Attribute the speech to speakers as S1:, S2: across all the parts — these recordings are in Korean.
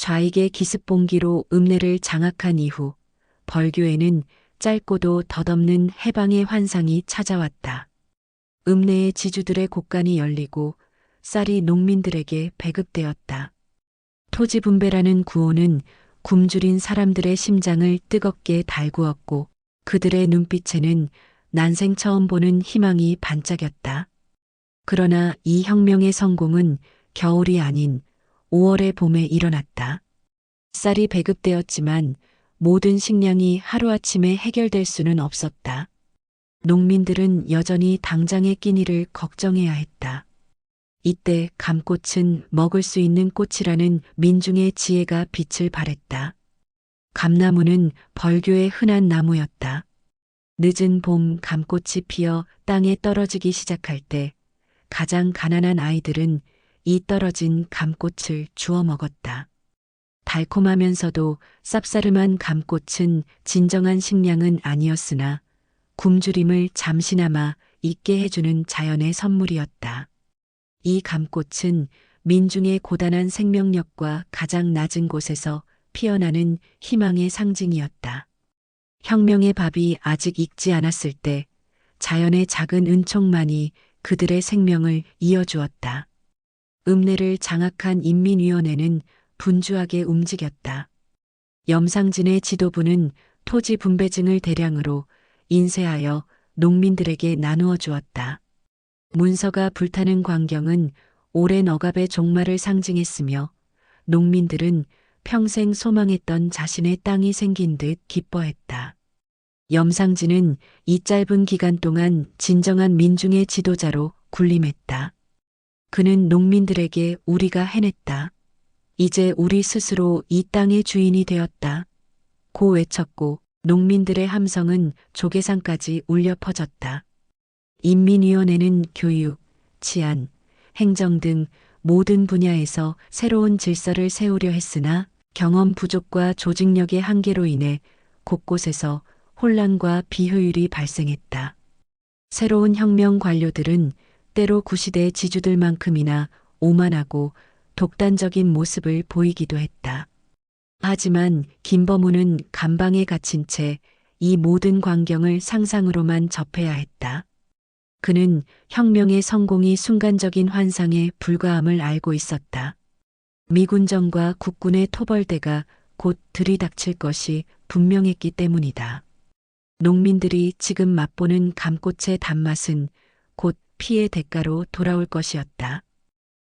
S1: 좌익의 기습봉기로 읍내를 장악한 이후 벌교에는 짧고도 덧없는 해방의 환상이 찾아왔다. 읍내의 지주들의 곳간이 열리고 쌀이 농민들에게 배급되었다. 토지 분배라는 구호는 굶주린 사람들의 심장을 뜨겁게 달구었고 그들의 눈빛에는 난생 처음 보는 희망이 반짝였다. 그러나 이 혁명의 성공은 겨울이 아닌 5월의 봄에 일어났다. 쌀이 배급되었지만 모든 식량이 하루아침에 해결될 수는 없었다. 농민들은 여전히 당장의 끼니를 걱정해야 했다. 이때 감꽃은 먹을 수 있는 꽃이라는 민중의 지혜가 빛을 발했다. 감나무는 벌교의 흔한 나무였다. 늦은 봄 감꽃이 피어 땅에 떨어지기 시작할 때 가장 가난한 아이들은 이 떨어진 감꽃을 주워 먹었다. 달콤하면서도 쌉싸름한 감꽃은 진정한 식량은 아니었으나 굶주림을 잠시나마 잊게 해주는 자연의 선물이었다. 이 감꽃은 민중의 고단한 생명력과 가장 낮은 곳에서 피어나는 희망의 상징이었다. 혁명의 밥이 아직 익지 않았을 때 자연의 작은 은총만이 그들의 생명을 이어주었다. 읍내를 장악한 인민위원회는 분주하게 움직였다. 염상진의 지도부는 토지 분배증을 대량으로 인쇄하여 농민들에게 나누어 주었다. 문서가 불타는 광경은 오랜 억압의 종말을 상징했으며 농민들은 평생 소망했던 자신의 땅이 생긴 듯 기뻐했다. 염상진은 이 짧은 기간 동안 진정한 민중의 지도자로 군림했다. 그는 농민들에게 우리가 해냈다. 이제 우리 스스로 이 땅의 주인이 되었다. 고 외쳤고 농민들의 함성은 조계산까지 울려 퍼졌다. 인민위원회는 교육, 치안, 행정 등 모든 분야에서 새로운 질서를 세우려 했으나 경험 부족과 조직력의 한계로 인해 곳곳에서 혼란과 비효율이 발생했다. 새로운 혁명 관료들은 때로 구시대 지주들만큼이나 오만하고 독단적인 모습을 보이기도 했다. 하지만 김범우는 감방에 갇힌 채 이 모든 광경을 상상으로만 접해야 했다. 그는 혁명의 성공이 순간적인 환상에 불과함을 알고 있었다. 미군정과 국군의 토벌대가 곧 들이닥칠 것이 분명했기 때문이다. 농민들이 지금 맛보는 감꽃의 단맛은 곧 피의 대가로 돌아올 것이었다.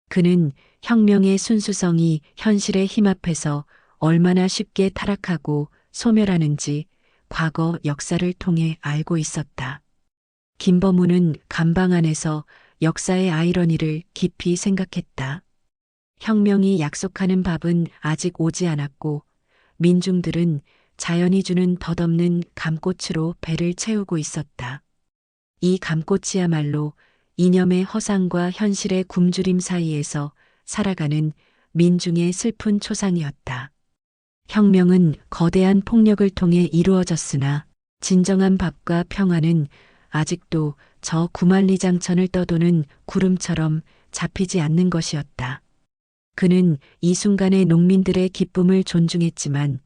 S1: 그는 혁명의 순수성이 현실의 힘 앞에서 얼마나 쉽게 타락하고 소멸하는지 과거 역사를 통해 알고 있었다. 김범우는 감방 안에서 역사의 아이러니를 깊이 생각했다. 혁명이 약속하는 밥은 아직 오지 않았고 민중들은 자연이 주는 덧없는 감꽃으로 배를 채우고 있었다. 이 감꽃이야말로 이념의 허상과 현실의 굶주림 사이에서 살아가는 민중의 슬픈 초상이었다. 혁명은 거대한 폭력을 통해 이루어졌으나 진정한 밥과 평화는 아직도 저 구만리장천을 떠도는 구름처럼 잡히지 않는 것이었다. 그는 이 순간의 농민들의 기쁨을 존중했지만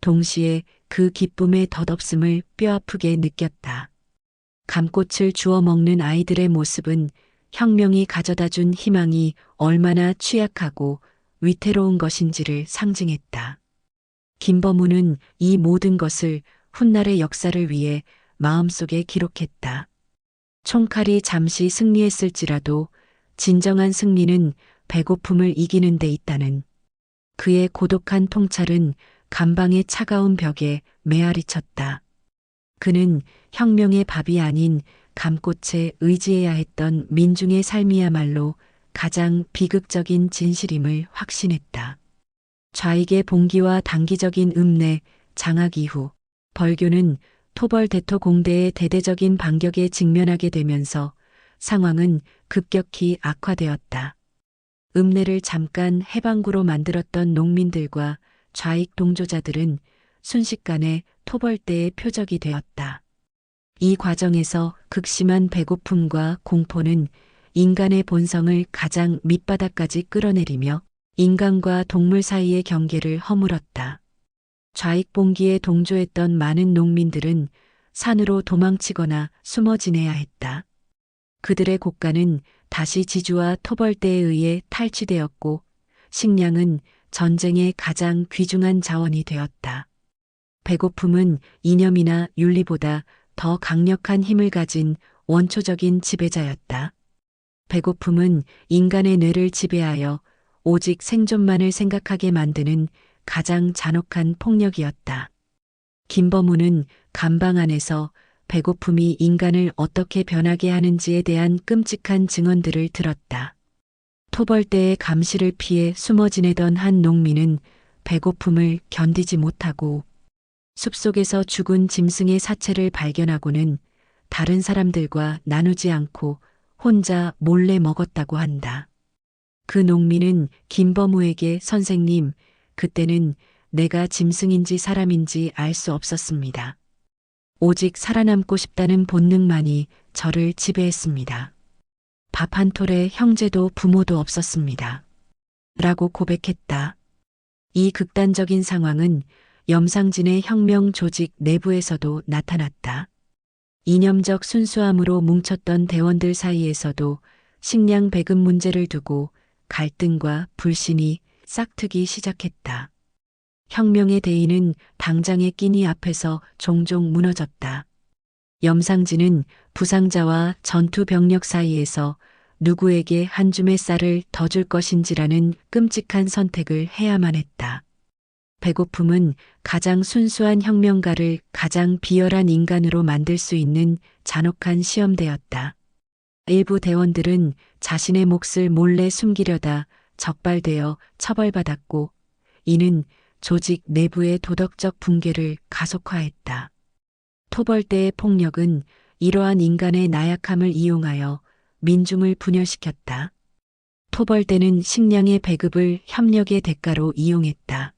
S1: 동시에 그 기쁨의 덧없음을 뼈아프게 느꼈다. 감꽃을 주워 먹는 아이들의 모습은 혁명이 가져다 준 희망이 얼마나 취약하고 위태로운 것인지를 상징했다. 김범우는 이 모든 것을 훗날의 역사를 위해 마음속에 기록했다. 총칼이 잠시 승리했을지라도 진정한 승리는 배고픔을 이기는 데 있다는 그의 고독한 통찰은 감방의 차가운 벽에 메아리 쳤다. 그는 혁명의 밥이 아닌 감꽃에 의지해야 했던 민중의 삶이야말로 가장 비극적인 진실임을 확신했다. 좌익의 봉기와 단기적인 읍내, 장악 이후 벌교는 토벌 대토 공대의 대대적인 반격에 직면하게 되면서 상황은 급격히 악화되었다. 읍내를 잠깐 해방구로 만들었던 농민들과 좌익 동조자들은 순식간에 토벌대의 표적이 되었다. 이 과정에서 극심한 배고픔과 공포는 인간의 본성을 가장 밑바닥까지 끌어내리며 인간과 동물 사이의 경계를 허물었다. 좌익봉기에 동조했던 많은 농민들은 산으로 도망치거나 숨어 지내야 했다. 그들의 곡간은 다시 지주와 토벌대에 의해 탈취되었고 식량은 전쟁의 가장 귀중한 자원이 되었다. 배고픔은 이념이나 윤리보다 더 강력한 힘을 가진 원초적인 지배자였다. 배고픔은 인간의 뇌를 지배하여 오직 생존만을 생각하게 만드는 가장 잔혹한 폭력이었다. 김범우는 감방 안에서 배고픔이 인간을 어떻게 변하게 하는지에 대한 끔찍한 증언들을 들었다. 토벌대의 감시를 피해 숨어 지내던 한 농민은 배고픔을 견디지 못하고 숲속에서 죽은 짐승의 사체를 발견하고는 다른 사람들과 나누지 않고 혼자 몰래 먹었다고 한다. 그 농민은 김범우에게 선생님, 그때는 내가 짐승인지 사람인지 알 수 없었습니다. 오직 살아남고 싶다는 본능만이 저를 지배했습니다. 밥 한 톨에 형제도 부모도 없었습니다. 라고 고백했다. 이 극단적인 상황은 염상진의 혁명 조직 내부에서도 나타났다. 이념적 순수함으로 뭉쳤던 대원들 사이에서도 식량 배급 문제를 두고 갈등과 불신이 싹트기 시작했다. 혁명의 대의는 당장의 끼니 앞에서 종종 무너졌다. 염상진은 부상자와 전투 병력 사이에서 누구에게 한 줌의 쌀을 더 줄 것인지라는 끔찍한 선택을 해야만 했다. 배고픔은 가장 순수한 혁명가를 가장 비열한 인간으로 만들 수 있는 잔혹한 시험대였다. 일부 대원들은 자신의 몫을 몰래 숨기려다 적발되어 처벌받았고 이는 조직 내부의 도덕적 붕괴를 가속화했다. 토벌대의 폭력은 이러한 인간의 나약함을 이용하여 민중을 분열시켰다. 토벌대는 식량의 배급을 협력의 대가로 이용했다.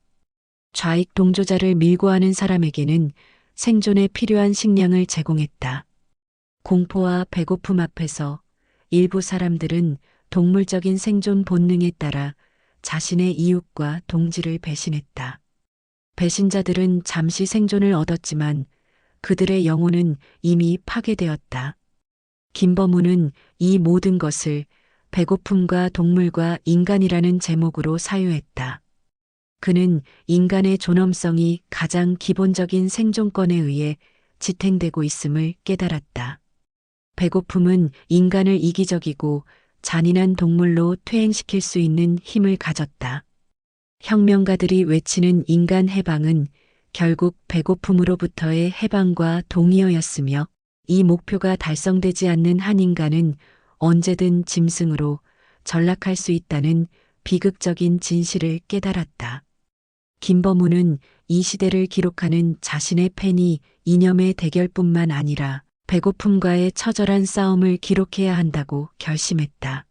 S1: 좌익 동조자를 밀고 하는 사람에게는 생존에 필요한 식량을 제공했다. 공포와 배고픔 앞에서 일부 사람들은 동물적인 생존 본능에 따라 자신의 이웃과 동지를 배신했다. 배신자들은 잠시 생존을 얻었지만 그들의 영혼은 이미 파괴되었다. 김범우는 이 모든 것을 배고픔과 동물과 인간이라는 제목으로 사유했다. 그는 인간의 존엄성이 가장 기본적인 생존권에 의해 지탱되고 있음을 깨달았다. 배고픔은 인간을 이기적이고 잔인한 동물로 퇴행시킬 수 있는 힘을 가졌다. 혁명가들이 외치는 인간 해방은 결국 배고픔으로부터의 해방과 동의어였으며 이 목표가 달성되지 않는 한 인간은 언제든 짐승으로 전락할 수 있다는 비극적인 진실을 깨달았다. 김범우는 이 시대를 기록하는 자신의 팬이 이념의 대결뿐만 아니라 배고픔과의 처절한 싸움을 기록해야 한다고 결심했다.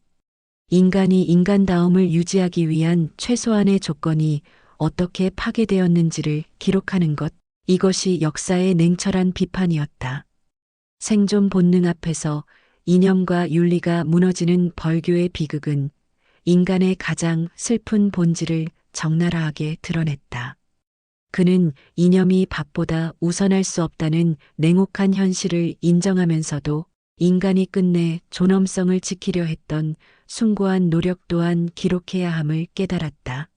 S1: 인간이 인간다움을 유지하기 위한 최소한의 조건이 어떻게 파괴되었는지를 기록하는 것, 이것이 역사의 냉철한 비판이었다. 생존 본능 앞에서 이념과 윤리가 무너지는 벌교의 비극은 인간의 가장 슬픈 본질을 적나라하게 드러냈다. 그는 이념이 밥보다 우선할 수 없다는 냉혹한 현실을 인정하면서도 인간이 끝내 존엄성을 지키려 했던 숭고한 노력 또한 기록해야 함을 깨달았다.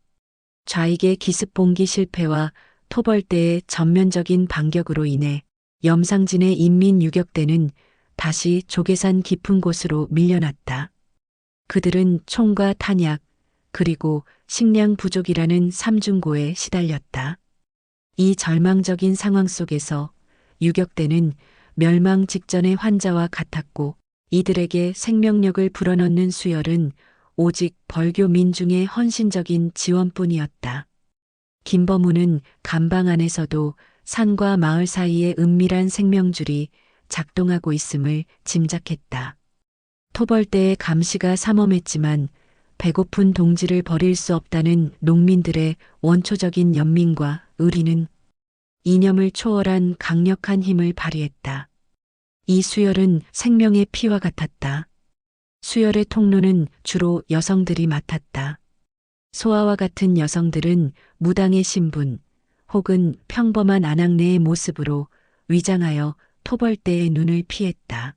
S1: 좌익의 기습봉기 실패와 토벌대의 전면적인 반격으로 인해 염상진의 인민 유격대는 다시 조계산 깊은 곳으로 밀려났다. 그들은 총과 탄약, 그리고 식량 부족이라는 삼중고에 시달렸다. 이 절망적인 상황 속에서 유격대는 멸망 직전의 환자와 같았고 이들에게 생명력을 불어넣는 수혈은 오직 벌교 민중의 헌신적인 지원뿐이었다. 김범우는 감방 안에서도 산과 마을 사이의 은밀한 생명줄이 작동하고 있음을 짐작했다. 토벌대의 감시가 삼엄했지만 배고픈 동지를 버릴 수 없다는 농민들의 원초적인 연민과 의리는 이념을 초월한 강력한 힘을 발휘했다. 이 수혈은 생명의 피와 같았다. 수혈의 통로는 주로 여성들이 맡았다. 소아와 같은 여성들은 무당의 신분 혹은 평범한 아낙네의 모습으로 위장하여 토벌대의 눈을 피했다.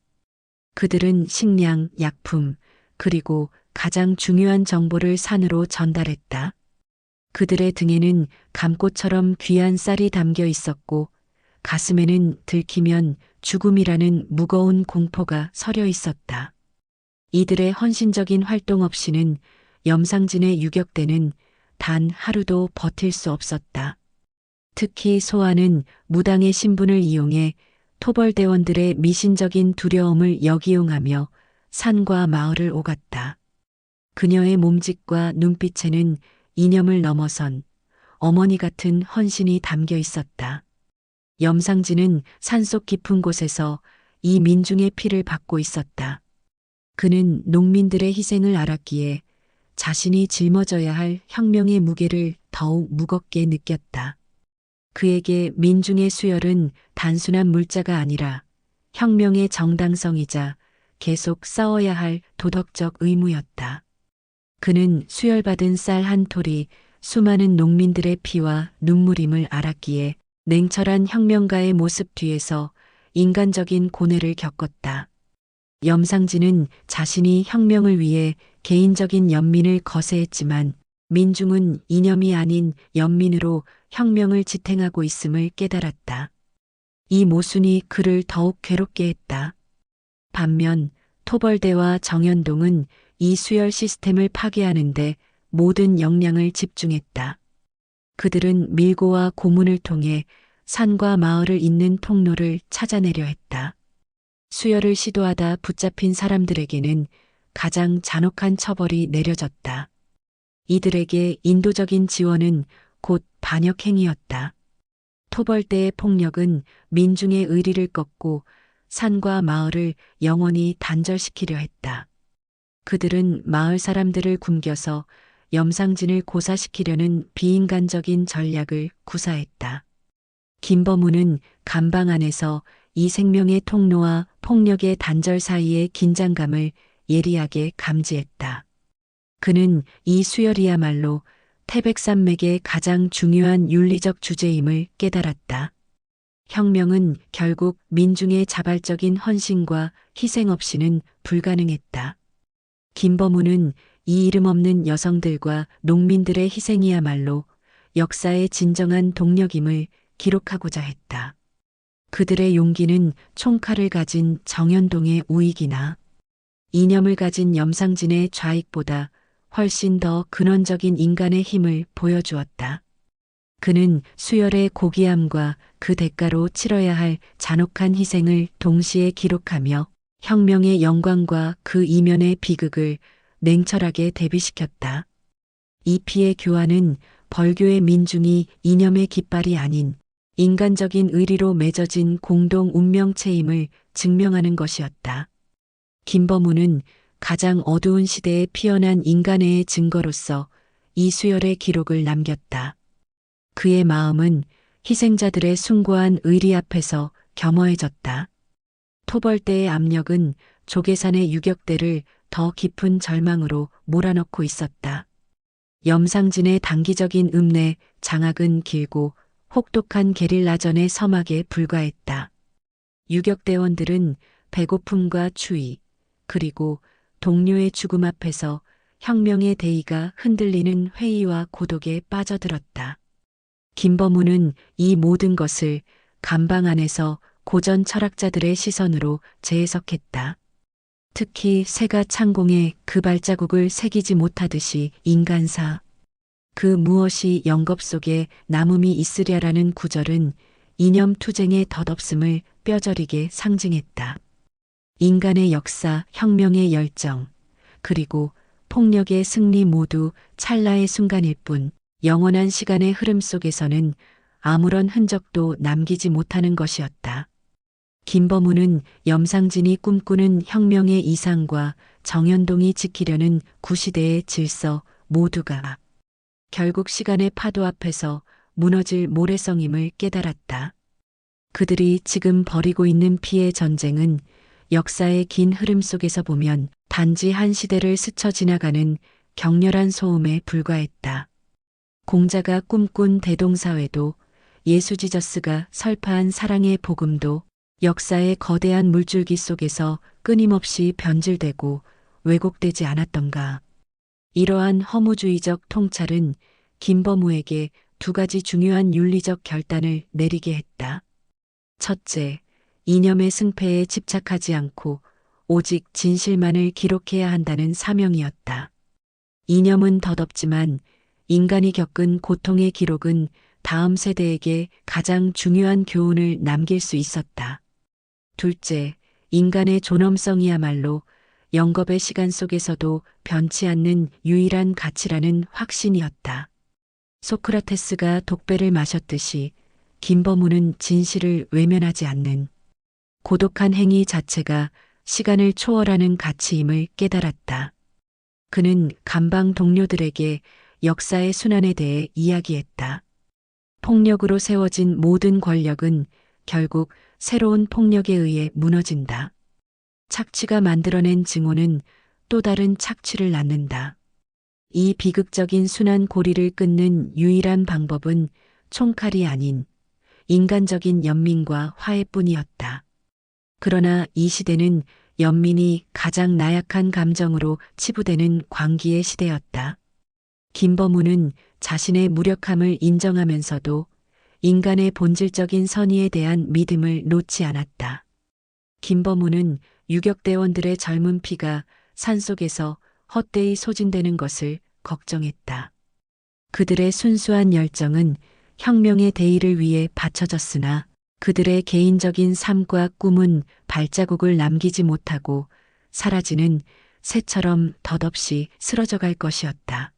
S1: 그들은 식량, 약품, 그리고 가장 중요한 정보를 산으로 전달했다. 그들의 등에는 감꽃처럼 귀한 쌀이 담겨 있었고 가슴에는 들키면 죽음이라는 무거운 공포가 서려 있었다. 이들의 헌신적인 활동 없이는 염상진의 유격대는 단 하루도 버틸 수 없었다. 특히 소아는 무당의 신분을 이용해 토벌대원들의 미신적인 두려움을 역이용하며 산과 마을을 오갔다. 그녀의 몸짓과 눈빛에는 이념을 넘어선 어머니 같은 헌신이 담겨 있었다. 염상진은 산속 깊은 곳에서 이 민중의 피를 받고 있었다. 그는 농민들의 희생을 알았기에 자신이 짊어져야 할 혁명의 무게를 더욱 무겁게 느꼈다. 그에게 민중의 수혈은 단순한 물자가 아니라 혁명의 정당성이자 계속 싸워야 할 도덕적 의무였다. 그는 수혈받은 쌀 한 톨이 수많은 농민들의 피와 눈물임을 알았기에 냉철한 혁명가의 모습 뒤에서 인간적인 고뇌를 겪었다. 염상진은 자신이 혁명을 위해 개인적인 연민을 거세했지만 민중은 이념이 아닌 연민으로 혁명을 지탱하고 있음을 깨달았다. 이 모순이 그를 더욱 괴롭게 했다. 반면 토벌대와 정연동은 이 수열 시스템을 파괴하는데 모든 역량을 집중했다. 그들은 밀고와 고문을 통해 산과 마을을 잇는 통로를 찾아내려 했다. 수혈을 시도하다 붙잡힌 사람들에게는 가장 잔혹한 처벌이 내려졌다. 이들에게 인도적인 지원은 곧 반역행위였다. 토벌대의 폭력은 민중의 의리를 꺾고 산과 마을을 영원히 단절시키려 했다. 그들은 마을 사람들을 굶겨서 염상진을 고사시키려는 비인간적인 전략을 구사했다. 김범우는 감방 안에서 이 생명의 통로와 폭력의 단절 사이의 긴장감을 예리하게 감지했다. 그는 이 수열이야말로 태백산맥의 가장 중요한 윤리적 주제임을 깨달았다. 혁명은 결국 민중의 자발적인 헌신과 희생 없이는 불가능했다. 김범우는 이 이름 없는 여성들과 농민들의 희생이야말로 역사의 진정한 동력임을 기록하고자 했다. 그들의 용기는 총칼을 가진 정연동의 우익이나 이념을 가진 염상진의 좌익보다 훨씬 더 근원적인 인간의 힘을 보여주었다. 그는 수열의 고귀함과 그 대가로 치러야 할 잔혹한 희생을 동시에 기록하며 혁명의 영광과 그 이면의 비극을 냉철하게 대비시켰다. 이 피의 교환은 벌교의 민중이 이념의 깃발이 아닌 인간적인 의리로 맺어진 공동 운명체임을 증명하는 것이었다. 김범우는 가장 어두운 시대에 피어난 인간의 증거로서 이 수열의 기록을 남겼다. 그의 마음은 희생자들의 숭고한 의리 앞에서 겸허해졌다. 토벌대의 압력은 조계산의 유격대를 더 깊은 절망으로 몰아넣고 있었다. 염상진의 단기적인 읍내 장악은 길고 혹독한 게릴라전의 서막에 불과했다. 유격대원들은 배고픔과 추위, 그리고 동료의 죽음 앞에서 혁명의 대의가 흔들리는 회의와 고독에 빠져들었다. 김범우는 이 모든 것을 감방 안에서 고전 철학자들의 시선으로 재해석했다. 특히 새가 창공에 그 발자국을 새기지 못하듯이 인간사, 그 무엇이 영겁 속에 남음이 있으랴라는 구절은 이념 투쟁의 덧없음을 뼈저리게 상징했다. 인간의 역사, 혁명의 열정, 그리고 폭력의 승리 모두 찰나의 순간일 뿐 영원한 시간의 흐름 속에서는 아무런 흔적도 남기지 못하는 것이었다. 김범우는 염상진이 꿈꾸는 혁명의 이상과 정연동이 지키려는 구시대의 질서 모두가 결국 시간의 파도 앞에서 무너질 모래성임을 깨달았다. 그들이 지금 벌이고 있는 피의 전쟁은 역사의 긴 흐름 속에서 보면 단지 한 시대를 스쳐 지나가는 격렬한 소음에 불과했다. 공자가 꿈꾼 대동사회도 예수 지저스가 설파한 사랑의 복음도 역사의 거대한 물줄기 속에서 끊임없이 변질되고 왜곡되지 않았던가. 이러한 허무주의적 통찰은 김범우에게 두 가지 중요한 윤리적 결단을 내리게 했다. 첫째, 이념의 승패에 집착하지 않고 오직 진실만을 기록해야 한다는 사명이었다. 이념은 덧없지만 인간이 겪은 고통의 기록은 다음 세대에게 가장 중요한 교훈을 남길 수 있었다. 둘째, 인간의 존엄성이야말로 영겁의 시간 속에서도 변치 않는 유일한 가치라는 확신이었다. 소크라테스가 독배를 마셨듯이 김범우는 진실을 외면하지 않는 고독한 행위 자체가 시간을 초월하는 가치임을 깨달았다. 그는 감방 동료들에게 역사의 순환에 대해 이야기했다. 폭력으로 세워진 모든 권력은 결국 새로운 폭력에 의해 무너진다. 착취가 만들어낸 증오는 또 다른 착취를 낳는다. 이 비극적인 순환 고리를 끊는 유일한 방법은 총칼이 아닌 인간적인 연민과 화해뿐이었다. 그러나 이 시대는 연민이 가장 나약한 감정으로 치부되는 광기의 시대였다. 김범우는 자신의 무력함을 인정하면서도 인간의 본질적인 선의에 대한 믿음을 놓지 않았다. 김범우는 유격대원들의 젊은 피가 산속에서 헛되이 소진되는 것을 걱정했다. 그들의 순수한 열정은 혁명의 대의를 위해 바쳐졌으나 그들의 개인적인 삶과 꿈은 발자국을 남기지 못하고 사라지는 새처럼 덧없이 쓰러져 갈 것이었다.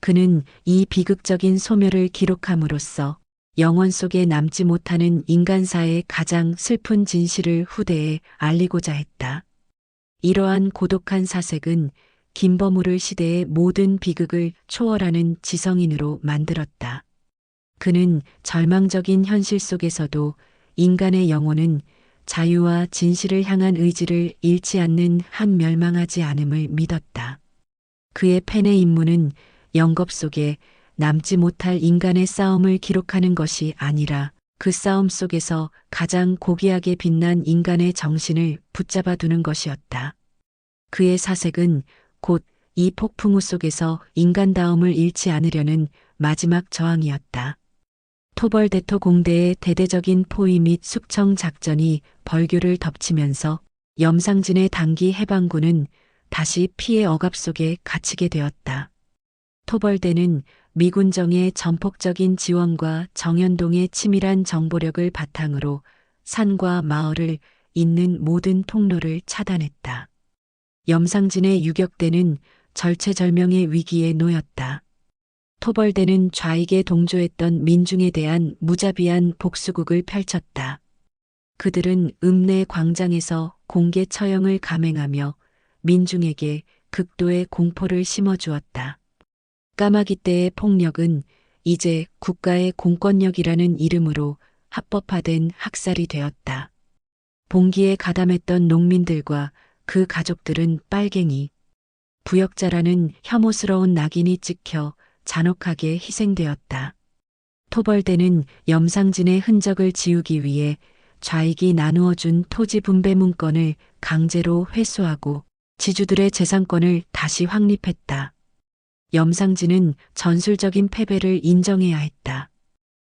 S1: 그는 이 비극적인 소멸을 기록함으로써 영원 속에 남지 못하는 인간사의 가장 슬픈 진실을 후대에 알리고자 했다. 이러한 고독한 사색은 김범우를 시대의 모든 비극을 초월하는 지성인으로 만들었다. 그는 절망적인 현실 속에서도 인간의 영혼은 자유와 진실을 향한 의지를 잃지 않는 한 멸망하지 않음을 믿었다. 그의 펜의 임무는 영겁 속에 남지 못할 인간의 싸움을 기록하는 것이 아니라 그 싸움 속에서 가장 고귀하게 빛난 인간의 정신을 붙잡아 두는 것이었다. 그의 사색은 곧 이 폭풍우 속에서 인간다움을 잃지 않으려는 마지막 저항이었다. 토벌대토 공대의 대대적인 포위 및 숙청 작전이 벌교를 덮치면서 염상진의 단기 해방군은 다시 피해 억압 속에 갇히게 되었다. 토벌대는 미군정의 전폭적인 지원과 정현동의 치밀한 정보력을 바탕으로 산과 마을을 잇는 모든 통로를 차단했다. 염상진의 유격대는 절체절명의 위기에 놓였다. 토벌대는 좌익에 동조했던 민중에 대한 무자비한 복수국을 펼쳤다. 그들은 읍내 광장에서 공개 처형을 감행하며 민중에게 극도의 공포를 심어주었다. 까마귀 때의 폭력은 이제 국가의 공권력이라는 이름으로 합법화된 학살이 되었다. 봉기에 가담했던 농민들과 그 가족들은 빨갱이, 부역자라는 혐오스러운 낙인이 찍혀 잔혹하게 희생되었다. 토벌대는 염상진의 흔적을 지우기 위해 좌익이 나누어준 토지 분배 문건을 강제로 회수하고 지주들의 재산권을 다시 확립했다. 염상진은 전술적인 패배를 인정해야 했다.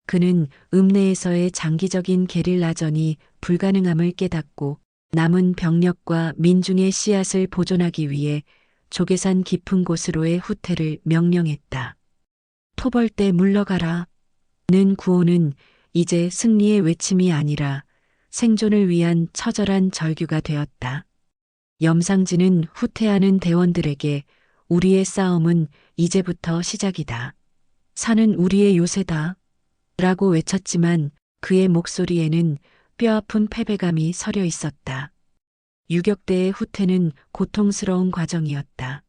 S1: 그는 읍내에서의 장기적인 게릴라전이 불가능함을 깨닫고 남은 병력과 민중의 씨앗을 보존하기 위해 조계산 깊은 곳으로의 후퇴를 명령했다. 토벌대 물러가라. 는 구호는 이제 승리의 외침이 아니라 생존을 위한 처절한 절규가 되었다. 염상진은 후퇴하는 대원들에게 우리의 싸움은 이제부터 시작이다. 산은 우리의 요새다. 라고 외쳤지만 그의 목소리에는 뼈아픈 패배감이 서려 있었다. 유격대의 후퇴는 고통스러운 과정이었다.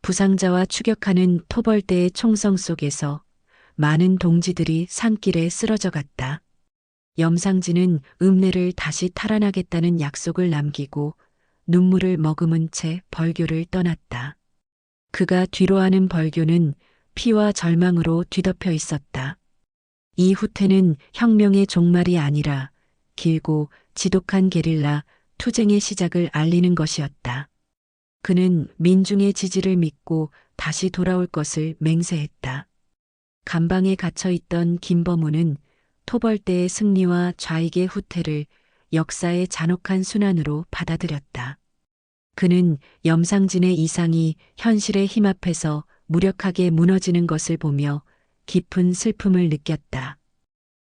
S1: 부상자와 추격하는 토벌대의 총성 속에서 많은 동지들이 산길에 쓰러져 갔다. 염상진은 읍내를 다시 탈환하겠다는 약속을 남기고 눈물을 머금은 채 벌교를 떠났다. 그가 뒤로 하는 벌교는 피와 절망으로 뒤덮여 있었다. 이 후퇴는 혁명의 종말이 아니라 길고 지독한 게릴라 투쟁의 시작을 알리는 것이었다. 그는 민중의 지지를 믿고 다시 돌아올 것을 맹세했다. 감방에 갇혀 있던 김범우는 토벌대의 승리와 좌익의 후퇴를 역사의 잔혹한 순환으로 받아들였다. 그는 염상진의 이상이 현실의 힘 앞에서 무력하게 무너지는 것을 보며 깊은 슬픔을 느꼈다.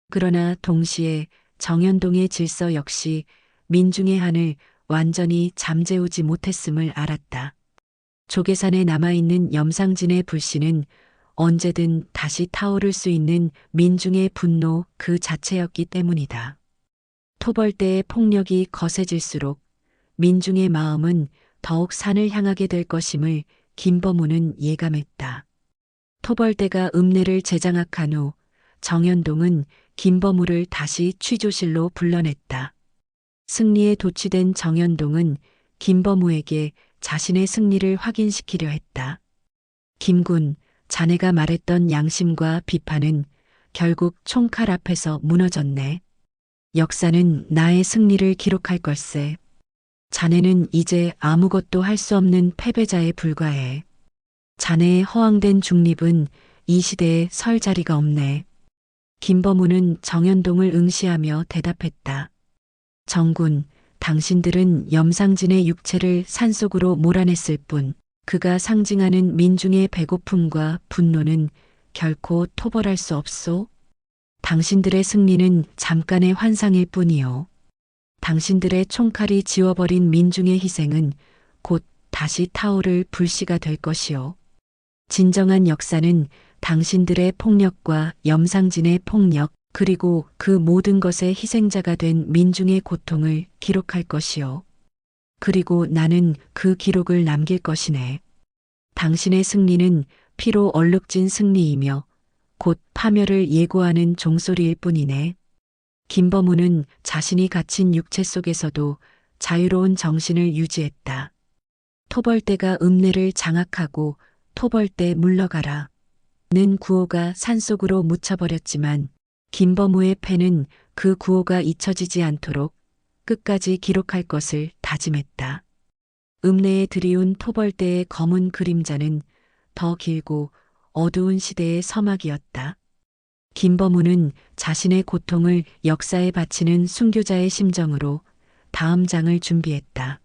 S1: 그러나 동시에 정현동의 질서 역시 민중의 한을 완전히 잠재우지 못했음을 알았다. 조계산에 남아있는 염상진의 불씨는 언제든 다시 타오를 수 있는 민중의 분노 그 자체였기 때문이다. 토벌대의 폭력이 거세질수록 민중의 마음은 더욱 산을 향하게 될 것임을 김범우는 예감했다. 토벌대가 읍내를 재장악한 후 정현동은 김범우를 다시 취조실로 불러냈다. 승리에 도취된 정현동은 김범우에게 자신의 승리를 확인시키려 했다. 김군, 자네가 말했던 양심과 비판은 결국 총칼 앞에서 무너졌네. 역사는 나의 승리를 기록할 걸세. 자네는 이제 아무것도 할 수 없는 패배자에 불과해. 자네의 허황된 중립은 이 시대에 설 자리가 없네. 김범우는 정현동을 응시하며 대답했다. 정군, 당신들은 염상진의 육체를 산속으로 몰아냈을 뿐, 그가 상징하는 민중의 배고픔과 분노는 결코 토벌할 수 없소. 당신들의 승리는 잠깐의 환상일 뿐이요. 당신들의 총칼이 지워버린 민중의 희생은 곧 다시 타오를 불씨가 될 것이요. 진정한 역사는 당신들의 폭력과 염상진의 폭력, 그리고 그 모든 것의 희생자가 된 민중의 고통을 기록할 것이요. 그리고 나는 그 기록을 남길 것이네. 당신의 승리는 피로 얼룩진 승리이며 곧 파멸을 예고하는 종소리일 뿐이네. 김범우는 자신이 갇힌 육체 속에서도 자유로운 정신을 유지했다. 토벌대가 읍내를 장악하고 토벌대 물러가라. 는 구호가 산속으로 묻혀버렸지만 김범우의 패는 그 구호가 잊혀지지 않도록 끝까지 기록할 것을 다짐했다. 읍내에 들이운 토벌대의 검은 그림자는 더 길고 어두운 시대의 서막이었다. 김범우는 자신의 고통을 역사에 바치는 순교자의 심정으로 다음 장을 준비했다.